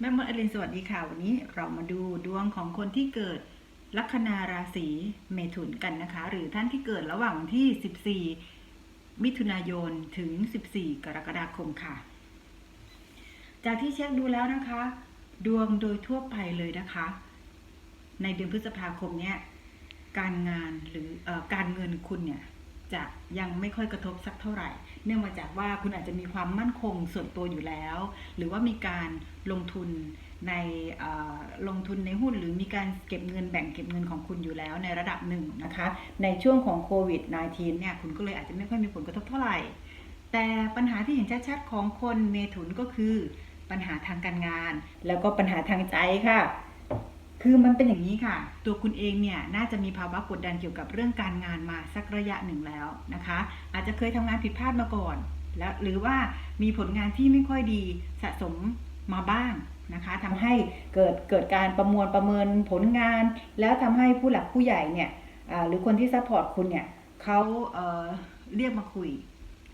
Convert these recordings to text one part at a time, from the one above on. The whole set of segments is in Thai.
แม่มดอลินสวัสดีค่ะ วันนี้เรามาดูดวงของคนที่เกิดลัคนาราศีเมถุนกันนะคะ หรือท่านที่เกิดระหว่างวันที่ 14 มิถุนายนถึง 14 กรกฎาคมค่ะ จากที่เช็คดูแล้วนะคะ ดวงโดยทั่วไปเลยนะคะ ในเดือนพฤษภาคมเนี้ยการงานหรืออการเงินคุณเนี่ย จะยังไม่ค่อยกระทบสักเท่าไหร่ เนื่องมาจากว่าคุณอาจจะมีความมั่นคงส่วนตัวอยู่แล้ว หรือว่ามีการลงทุนในลงทุนในหุ้นหรือมีการเก็บเงินแบ่งเก็บเงินของคุณอยู่แล้วในระดับหนึ่งนะคะ ในช่วงของโควิด -19 เนี่ยคุณก็เลยอาจจะไม่ค่อยมีผลกระทบเท่าไหร่ แต่ปัญหาที่เห็นชัดๆของคนเมถุนก็คือปัญหาทางการงาน แล้วก็ปัญหาทางใจค่ะ คือมันเป็นอย่างนี้ค่ะ ตัวคุณเองเนี่ยน่าจะมีภาวะกดดันเกี่ยวกับเรื่องการงานมาสักระยะหนึ่งแล้วนะคะ อาจจะเคยทำงานผิดพลาดมาก่อน แล้วหรือว่ามีผลงานที่ไม่ค่อยดีสะสมมาบ้างนะคะทำให้เกิดเกิดการประมวลประเมินผลงาน แล้วทำให้ผู้หลักผู้ใหญ่เนี่ยหรือคนที่ซัพพอร์ตคุณเนี่ยเขาเเรียกมาคุย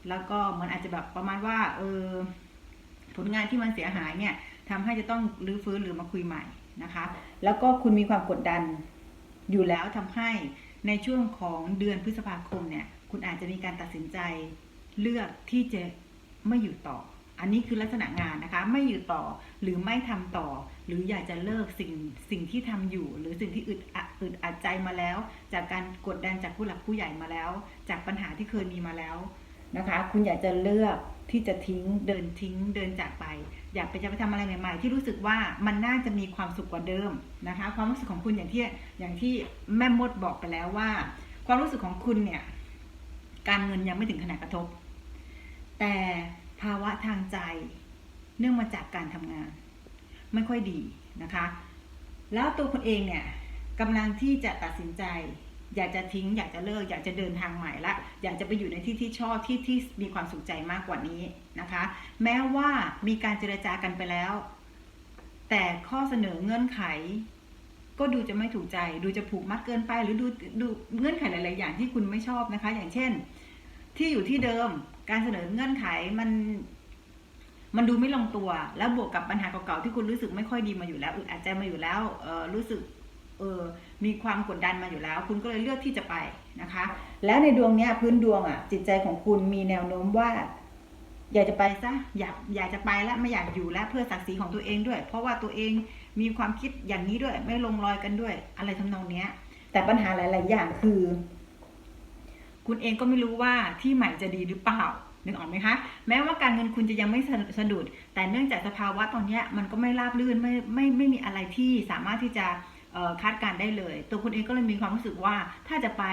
แล้วก็มือนอาจจะแบบประมาณว่าเออผลงานที่มันเสียหายเนี่ยทำให้จะต้องรื้อฟื้นหรือมาคุยใหม่ นะคะ แล้วก็คุณมีความกดดันอยู่แล้วทำให้ในช่วงของเดือนพฤษภาคมเนี่ย คุณอาจจะมีการตัดสินใจเลือกที่จะไม่อยู่ต่อ อันนี้คือลักษณะงานนะคะ ไม่อยู่ต่อหรือไม่ทำต่อ หรืออยากจะเลิกสิ่งสิ่งที่ทำอยู่ หรือสิ่งที่อึดอัดอึดอัดใจมาแล้ว จากการกดดันจากผู้หลักผู้ใหญ่มาแล้ว จากปัญหาที่เคยมีมาแล้ว นะคะ คุณอยากจะเลือกที่จะทิ้งเดินทิ้งเดินจากไป อยากไปจะไปทำอะไรใหม่ ๆ ที่รู้สึกว่ามันน่าจะมีความสุขกว่าเดิมนะคะ ความรู้สึกของคุณอย่างที่อย่างที่แม่มดบอกไปแล้วว่า ความรู้สึกของคุณเนี่ยการเงินยังไม่ถึงขนาดกระทบ แต่ภาวะทางใจเนื่องมาจากการทำงาน ไม่ค่อยดีนะคะ แล้วตัวคุณเองเนี่ยกำลังที่จะตัดสินใจ อยากจะทิ้ง อยากจะเลิก อยากจะเดินทางใหม่ละ อยากจะไปอยู่ในที่ที่ชอบที่ที่มีความสุขใจมากกว่านี้นะคะ แม้ว่ามีการเจรจากันไปแล้ว แต่ข้อเสนอเงื่อนไข ก็ดูจะไม่ถูกใจ ดูจะผูกมัดเกินไปหรือดูดูเงื่อนไขหลาย ๆ อย่างที่คุณไม่ชอบนะคะ อย่างเช่น ที่อยู่ที่เดิมการเสนอเงื่อนไขมันมันดูไม่ลงตัว แล้วบวกกับปัญหาเก่าๆที่คุณรู้สึกไม่ค่อยดีมาอยู่แล้วอึดอัดใจมาอยู่แล้วรู้สึก ออมีความกดดันมาอยู่แล้ว คุณก็เลยเลือกที่จะไปนะคะ แล้วในดวงเนี้ยพื้นดวงอะ จิตใจของคุณมีแนวโน้มว่า อยากจะไปซะอยากอยากจะไปแล้วไม่อยากอยู่แล้วเพื่อศักดิ์ศรีของตัวเองด้วย เพราะว่าตัวเองมีความคิดอย่างนี้ด้วย ไม่ลงรอยกันด้วย อะไรทำนองเนี้ย แต่ปัญหาหลาย ๆ อย่างคือ คุณเองก็ไม่รู้ว่าที่ใหม่จะดีหรือเปล่านึกออกไหมคะ แม้ว่าการเงินคุณจะยังไม่สะดุด แต่เนื่องจากสภาวะตอนนี้มันก็ไม่ราบรื่นไม่ไม่ไม่มีอะไรที่สามารถที่จะ คาดการได้เลย ตัวคุณเองก็เลยมีความรู้สึกว่าถ้าจะไป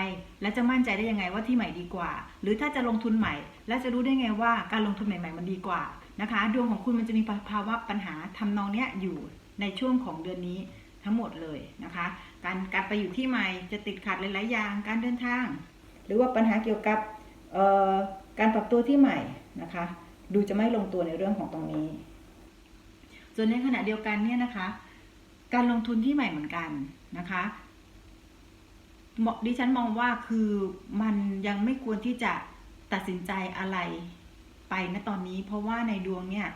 แล้วจะมั่นใจได้ยังไงว่าที่ใหม่ดีกว่า หรือถ้าจะลงทุนใหม่ แล้วจะรู้ได้ไงว่าการลงทุนใหม่ๆมันดีกว่านะคะดวงของคุณมันจะมีภาวะปัญหาทำนองเนี้ยอยู่ในช่วงของเดือนนี้ทั้งหมดเลยนะคะ การการไปอยู่ที่ใหม่จะติดขัดหลายๆอย่างการเดินทาง หรือว่าปัญหาเกี่ยวกับการปรับตัวที่ใหม่นะคะ ดูจะไม่ลงตัวในเรื่องของตรงนี้ ส่วนในขณะเดียวกันเนี่ยนะคะ การลงทุนที่ใหม่เหมือนกันนะคะเหมาะดิฉันมองว่าคือมันยังไม่ควรที่จะตัดสินใจอะไรไปณตอนนี้ เพราะว่าในดวงเนี่ย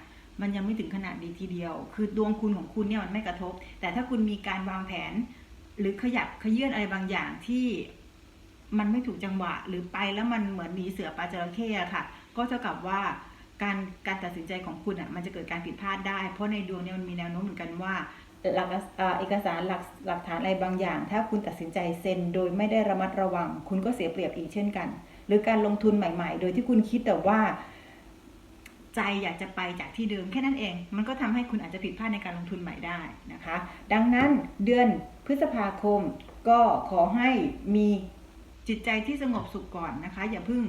มันยังไม่ถึงขนาดดีทีเดียว คือดวงคุณของคุณเนี่ยมันไม่กระทบ แต่ถ้าคุณมีการวางแผน หรือขยับขยื่นอะไรบางอย่างที่มันไม่ถูกจังหวะ หรือไปแล้วมันเหมือนหนีเสือปลาจระเข้ค่ะ ก็เท่ากับว่าการการตัดสินใจของคุณอะมันจะเกิดการผิดพลาดได้ เพราะในดวงเนี่ยมันมีแนวโน้มเหมือนกันว่า หลักเอกสารหลักหลักฐานอะไรบางอย่าง ถ้าคุณตัดสินใจเซ็น โดยไม่ได้ระมัดระวัง คุณก็เสียเปรียบอีกเช่นกัน หรือการลงทุนใหม่ ๆ โดยที่คุณคิดแต่ว่า ใจอยากจะไปจากที่เดิมแค่นั้นเอง มันก็ทำให้คุณอาจจะผิดพลาดในการลงทุนใหม่ได้นะคะ ดังนั้นเดือนพฤษภาคมก็ขอให้มีจิตใจที่สงบสุขก่อนนะคะ อย่าเพิ่ง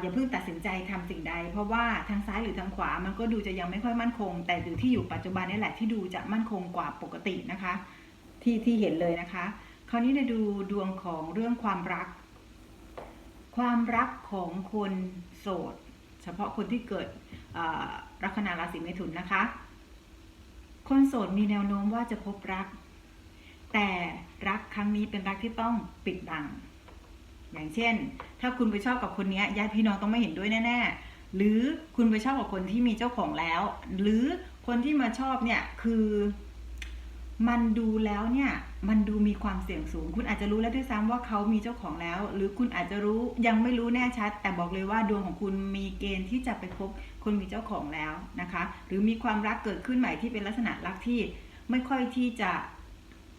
อย่าเพิ่งตัดสินใจทำสิ่งใด เพราะว่าทางซ้ายหรือทางขวามันก็ดูจะยังไม่ค่อยมั่นคง แต่หรือที่อยู่ปัจจุบันนี่แหละที่ดูจะมั่นคงกว่าปกตินะคะ ที่ที่เห็นเลยนะคะ คราวนี้เราดูดวงของเรื่องความรัก ความรักของคนโสด เฉพาะคนที่เกิดลัคนาราศีเมถุนนะคะ คนโสดมีแนวโน้มว่าจะพบรัก แต่รักครั้งนี้เป็นรักที่ต้องปิดบัง อย่างเช่น ถ้าคุณไปชอบกับคนนี้ญาติพี่น้องต้องไม่เห็นด้วยแน่ๆหรือคุณไปชอบกับคนที่มีเจ้าของแล้ว หรือคนที่มาชอบเนี่ยคือมันดูแล้วเนี่ยมันดูมีความเสี่ยงสูง คุณอาจจะรู้แล้วด้วยซ้ำว่าเขามีเจ้าของแล้ว หรือคุณอาจจะรู้ยังไม่รู้แน่ชัด แต่บอกเลยว่าดวงของคุณมีเกณฑ์ที่จะไปพบคนมีเจ้าของแล้วนะคะ หรือมีความรักเกิดขึ้นใหม่ที่เป็นลักษณะรักที่ไม่ค่อยที่จะ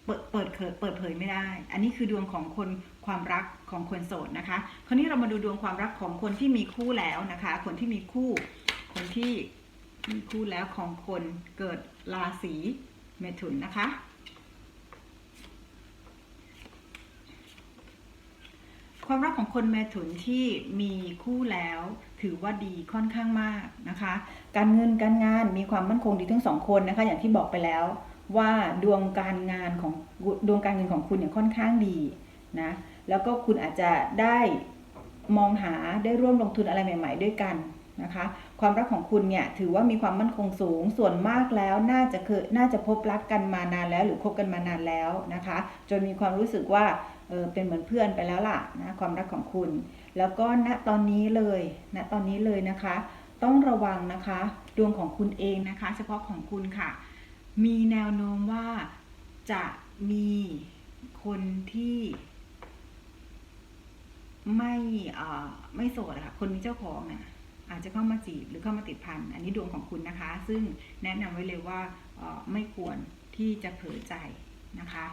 เปิดเปิดเผยเปิดเผยไม่ได้ อันนี้คือดวงของคนความรักของคนโสดนะคะ คราวนี้เรามาดูดวงความรักของคนที่มีคู่แล้วนะคะ คนที่มีคู่ คนที่มีคู่แล้วของคนเกิดราศีเมถุนนะคะ ความรักของคนเมถุนที่มีคู่แล้วถือว่าดีค่อนข้างมากนะคะ การเงินการงานมีความมั่นคงดีทั้งสองคนนะคะ อย่างที่บอกไปแล้ว ว่าดวงการงานของดวงการเงินของคุณเนี่ยค่อนข้างดีนะแล้วก็คุณอาจจะได้มองหาได้ร่วมลงทุนอะไรใหม่ ๆ ด้วยกันนะคะความรักของคุณเนี่ยถือว่ามีความมั่นคงสูงส่วนมากแล้วน่าจะเคยน่าจะพบรักกันมานานแล้ว หรือคบกันมานานแล้วนะคะจนมีความรู้สึกว่าเออเป็นเหมือนเพื่อนไปแล้วล่ะนะความรักของคุณ แล้วก็ณตอนนี้เลยณตอนนี้เลยนะคะ ต้องระวังนะคะดวงของคุณเองนะคะ เฉพาะของคุณค่ะ มีแนวโน้มว่าจะมีคนที่ไม่ไม่โสดค่ะ คนมีเจ้าของเนี่ยอาจจะเข้ามาจีบหรือเข้ามาติดพัน อันนี้ดวงของคุณนะคะ ซึ่งแนะนำไว้เลยว่าไม่ควรที่จะเผลอใจนะคะ